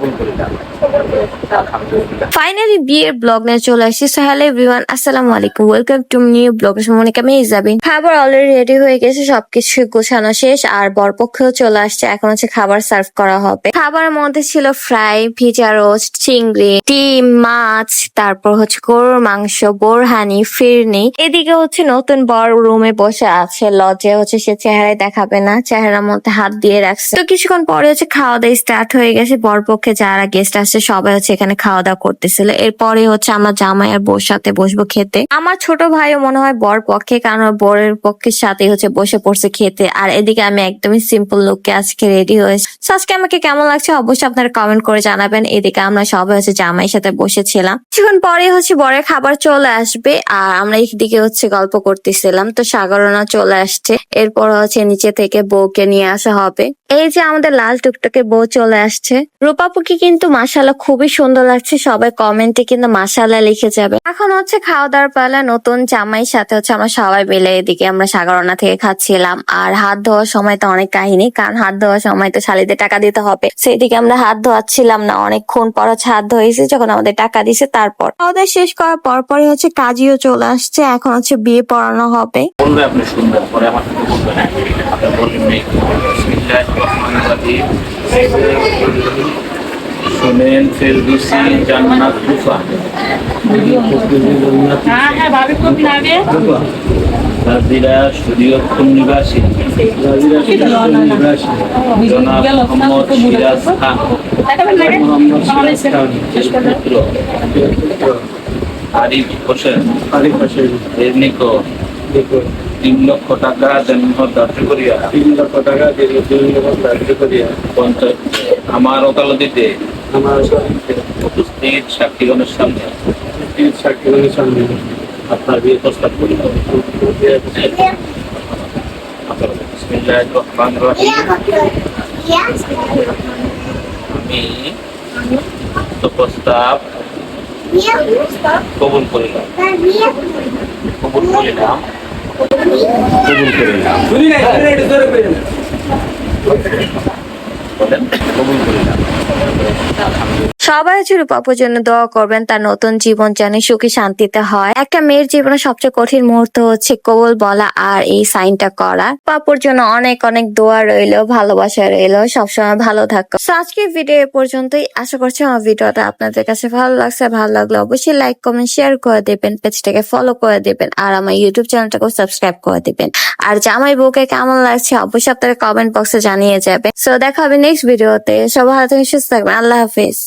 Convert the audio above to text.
কবুল করিলাম আলহামদুলিল্লাহ ফাইনালি বিয়ের ব্লগ নিয়ে চলে আসছি। সো হ্যালো এভরিওয়ান আসসালামু আলাইকুম। Welcome to new blog Monica মেয়ে যাবেন খাবার অলরেডি রেডি হয়ে গেছে, সবকিছু গোছানো শেষ, আর বরপক্ষেও চলে আসছে। এখন হচ্ছে খাবার সার্ভ করা হবে। খাবারের মধ্যে ছিল ফ্রাই ভিজা রোস্ট চিংড়ি, ডিম, মাছ, তারপর হচ্ছে গরুর মাংস বোরহানি ফিরনি। এদিকে হচ্ছে নতুন বর রুমে বসে আছে। লজে হচ্ছে সে চেহারায় দেখাবে না, চেহারার মধ্যে হাত দিয়ে রাখছে। তো কিছুক্ষণ পরে হচ্ছে খাওয়া দাওয়া স্টার্ট হয়ে গেছে। বরপক্ষে যারা গেস্ট আসছে, সবাই হচ্ছে এখানে খাওয়া দাওয়া করতেছিল। এরপরে হচ্ছে আমরা জামাই আর বোর সাথে বসবো খেতে। আমার ছোট ভাইও মনে হয় বর পক্ষে, কারণ বরের পক্ষের সাথে হচ্ছে বসে পড়ছে খেতে। আর এদিকে আমি একদমই সিম্পল লোককে আজকে রেডি হয়েছি আজকে আমাকে কেমন লাগছে অবশ্যই আপনারা কমেন্ট করে জানাবেন। এদিকে আমরা সবাই হচ্ছে জামাইয়ের সাথে বসেছিলাম। কিছুক্ষণ পরে হচ্ছে বরের খাবার চলে আসবে, আর আমরা এদিকে হচ্ছে গল্প করতেছিলাম। তো, সাগরনা চলে আসছে। এরপর হচ্ছে নিচে থেকে বউকে নিয়ে আসা হবে। এই যে আমাদের লাল টুকটুকে বউ চলে আসছে। রূপাপুকে কিন্তু মাসালা খুবই সুন্দর লাগছে, সবাই কমেন্টে কিন্তু মাসালা লিখে যাবে। এখন হচ্ছে খাওয়া দাওয়ার পালা, নতুন জামাইয়ের সাথে হচ্ছে আমরা সবাই মিলে এদিকে আমরা সাগরনা থেকে খাচ্ছিলাম। আর হাত ধোয়ার সময় তো অনেক কাহিনী, কারণ হাত ধোয়ার সময় তো শালিদের টাকা দিতে হবে। সেদিকে আমরা হাত ধোয়াচ্ছিলাম না, অনেকক্ষণ পর হচ্ছে হাত ধোয়েছি, যখন আমাদের টাকা দিছে, তারপর। খাওয়া দাওয়া শেষ করার পর পরই হচ্ছে কাজীও চলে আসছে, এখন হচ্ছে বিয়ে পড়ানো হবে। আপনি সুন্দর পরে আমার বলবেন। শুনেন ফেরদৌসি জান্নাত কুফা নাজিরা শরীয়তপুর নিবাসী। জনাব মোহাম্মদ সিরাজ খান। পুত্র। আরিফ হোসেন। আরিফ হোসেন। এর নিকট তিন লক্ষ টাকা জন্ম ধার্য করিয়া। তিন লক্ষ টাকা লক্ষ ধার্য করিয়া। পঞ্চায়েত আমার ওকালতিতে আমার শরীরকে উপস্থিত সাক্ষীগণের সামনে তিন সাক্ষীগণের সামনে আপনার বিয়ে প্রস্তাব করি বিসমিল্লাহির রহমানির রহিম আমি উক্ত প্রস্তাব কবুল করিলাম কবুল করিলাম কবুল করিলাম 不要抗拒 সবাই হচ্ছে রূপাপুর জন্য দোয়া করবেন তার নতুন জীবন যেন সুখী শান্তিতে হয়। একটা মেয়ের জীবনে সবচেয়ে কঠিন মুহূর্ত হচ্ছে কবল বলা আর এই সাইনটা করা। পাপুর জন্য অনেক অনেক দোয়া রইল ভালোবাসা রইল। সবসময় ভালো থাকো। So, আজকের ভিডিও এ পর্যন্তই। আশা করছি আমার ভিডিওটা আপনাদের কাছে ভালো লাগছে। ভালো লাগলে অবশ্যই লাইক কমেন্ট শেয়ার করে দেবেন পেজটাকে ফলো করে দেবেন আর আমার ইউটিউব চ্যানেলটাকে সাবস্ক্রাইব করে দেবেন। আর জামাই বউকে কেমন লাগছে অবশ্যই আপনারা কমেন্ট বক্সে জানিয়ে যাবেন। সো দেখা হবে নেক্সট ভিডিওতে সবাই থাকবেন সুস্থ থাকবেন। আল্লাহ হাফিজ।